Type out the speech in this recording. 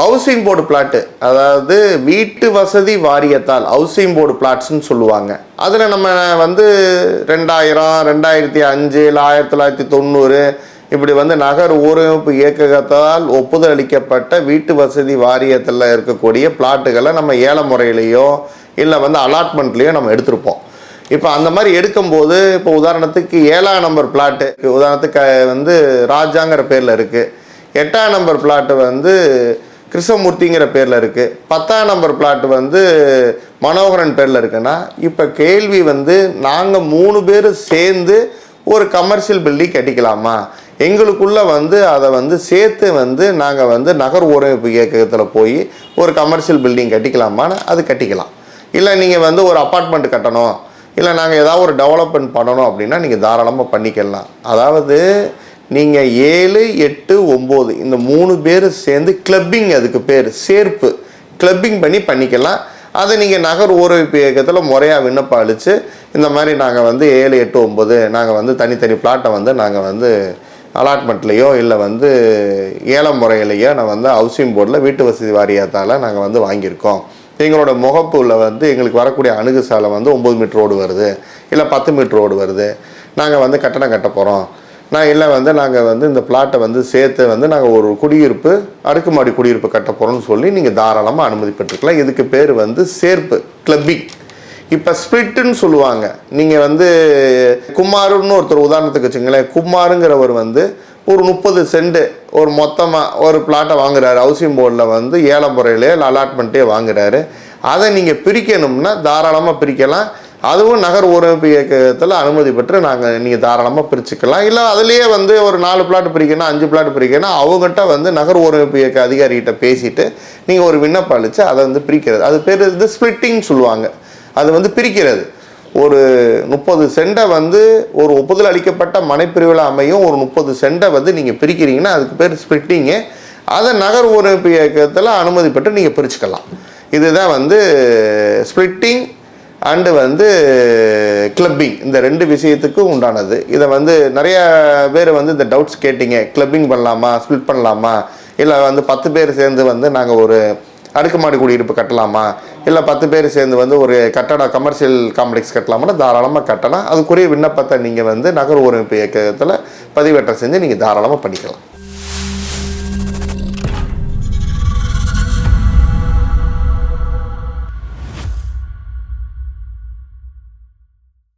Housing board plot அதாவது வீட்டு வசதி வாரியத்தால் ஹவுசிங் போர்டு பிளாட்ஸ்னு சொல்லுவாங்க. அதில் நம்ம வந்து ரெண்டாயிரம் ரெண்டாயிரத்தி அஞ்சு இல்லை ஆயிரத்தி தொள்ளாயிரத்தி தொண்ணூறு இப்படி வந்து நகர் ஊரமைப்பு இயக்ககத்தால் ஒப்புதல் அளிக்கப்பட்ட வீட்டு வசதி வாரியத்தில் இருக்கக்கூடிய பிளாட்டுகளை நம்ம ஏல முறையிலையோ இல்லை வந்து அலாட்மெண்ட்லேயோ நம்ம எடுத்திருப்போம். இப்போ அந்த மாதிரி எடுக்கும்போது இப்போ உதாரணத்துக்கு ஏழாம் நம்பர் பிளாட்டு உதாரணத்துக்கு வந்து ராஜாங்கிற பேரில் இருக்குது எட்டாம் நம்பர் பிளாட்டு வந்து கிருஷ்ணமூர்த்திங்கிற பேரில் இருக்குது பத்தாம் நம்பர் பிளாட் வந்து மனோகரன் பேரில் இருக்குன்னா இப்போ கேள்வி வந்து நாங்கள் மூணு பேர் சேர்ந்து ஒரு கமர்ஷியல் பில்டிங் கட்டிக்கலாமா? எங்களுக்குள்ளே வந்து அதை வந்து சேர்த்து வந்து நாங்கள் வந்து நகர் ஊரமைப்பு இயக்கத்தில் போய் ஒரு கமர்ஷியல் பில்டிங் கட்டிக்கலாமான்னு அது கட்டிக்கலாம். இல்லை நீங்கள் வந்து ஒரு அப்பார்ட்மெண்ட் கட்டணும். இல்லை நாங்கள் ஏதாவது ஒரு டெவலப்மெண்ட் பண்ணணும் அப்படின்னா நீங்கள் தாராளமாக பண்ணிக்கலாம். அதாவது நீங்கள் ஏழு எட்டு ஒம்பது இந்த மூணு பேர் சேர்ந்து கிளப்பிங் அதுக்கு பேர் சேர்ப்பு. கிளப்பிங் பண்ணி பண்ணிக்கலாம். அதை நீங்கள் நகர் ஊரமைப்பு இயக்கத்தில் முறையாக விண்ணப்பம் அளித்து இந்த மாதிரி நாங்கள் வந்து ஏழு எட்டு ஒம்பது நாங்கள் வந்து தனித்தனி பிளாட்டை வந்து நாங்கள் வந்து அலாட்மெண்ட்லேயோ இல்லை வந்து ஏல முறையிலையோ நான் வந்து ஹவுசிங் போர்டில் வீட்டு வசதி வாரியத்தால் நாங்கள் வந்து வாங்கியிருக்கோம். எங்களோட முகப்புல வந்து எங்களுக்கு வரக்கூடிய அணுகு சாலை வந்து ஒம்பது மீட்டர் ரோடு வருது. இல்லை பத்து மீட்டர் ரோடு வருது. நாங்கள் வந்து கட்டணம் கட்ட போகிறோம் நான் இல்லை வந்து நாங்கள் வந்து இந்த பிளாட்டை வந்து சேர்த்து வந்து நாங்கள் ஒரு குடியிருப்பு அடுக்குமாடி குடியிருப்பு கட்ட போகிறோம்னு சொல்லி நீங்கள் தாராளமாக அனுமதி பெற்றுக்கலாம். இதுக்கு பேர் வந்து சேர்ப்பு கிளப்பிங் இப்போ ஸ்பிளிட்டுன்னு சொல்லுவாங்க. நீங்கள் வந்து குமாருன்னு ஒருத்தர் உதாரணத்துக்கு வச்சுங்களேன் குமாருங்கிறவர் வந்து ஒரு முப்பது சென்ட் ஒரு மொத்தமாக ஒரு பிளாட்டை வாங்குறாரு. ஹவுசிங் போர்டில் வந்து ஏலம் முறையிலே இல்லை அலாட்மெண்ட்டே வாங்குறாரு. அதை நீங்கள் பிரிக்கணும்னா தாராளமாக பிரிக்கலாம். அதுவும் நகர் ஊரமைப்பு இயக்கத்தில் அனுமதி பெற்று நாங்கள் நீங்கள் தாராளமாக பிரிச்சுக்கலாம். இல்லை அதுலேயே வந்து ஒரு நாலு பிளாட் பிரிக்கணும் அஞ்சு பிளாட் பிரிக்கணும் அவங்ககிட்ட வந்து நகர் ஊரமைப்பு இயக்க அதிகாரிகிட்ட பேசிட்டு நீங்கள் ஒரு விண்ணப்பம் அளித்து அதை வந்து பிரிக்கிறது. அது பேர் வந்து ஸ்பிளிட்டிங் சொல்லுவாங்க. அது வந்து பிரிக்கிறது. ஒரு முப்பது சென்டை வந்து ஒரு ஒப்புதல் அளிக்கப்பட்ட மனைப்பிரிவில் அமையும். ஒரு முப்பது சென்டை வந்து நீங்கள் பிரிக்கிறீங்கன்னா அதுக்கு பேர் ஸ்பிளிட்டிங்கு அதை நகர் ஊரமைப்பு இயக்கத்தில் அனுமதி பெற்று நீங்கள் பிரிச்சுக்கலாம். இதுதான் வந்து ஸ்பிளிட்டிங் அண்டு வந்து கிளப்பிங் இந்த ரெண்டு விஷயத்துக்கும் உண்டானது. இதை வந்து நிறைய பேர் வந்து இந்த டவுட்ஸ் கேட்டீங்க. கிளப்பிங் பண்ணலாமா? ஸ்பிளிட் பண்ணலாமா? இல்லை வந்து பத்து பேர் சேர்ந்து வந்து நாங்கள் ஒரு அடுக்குமாடி குடியிருப்பு கட்டலாமா? இல்லை பத்து பேர் சேர்ந்து வந்து ஒரு கட்டடம் கமர்ஷியல் காம்ப்ளெக்ஸ் கட்டலாமா தாராளமாக கட்டலாம். அதுக்குரிய விண்ணப்பத்தை நீங்கள் வந்து நகர் ஊரமைப்பு இயக்கத்தில் பதிவேற்றம் செஞ்சு நீங்கள் தாராளமாக பண்ணிக்கலாம்.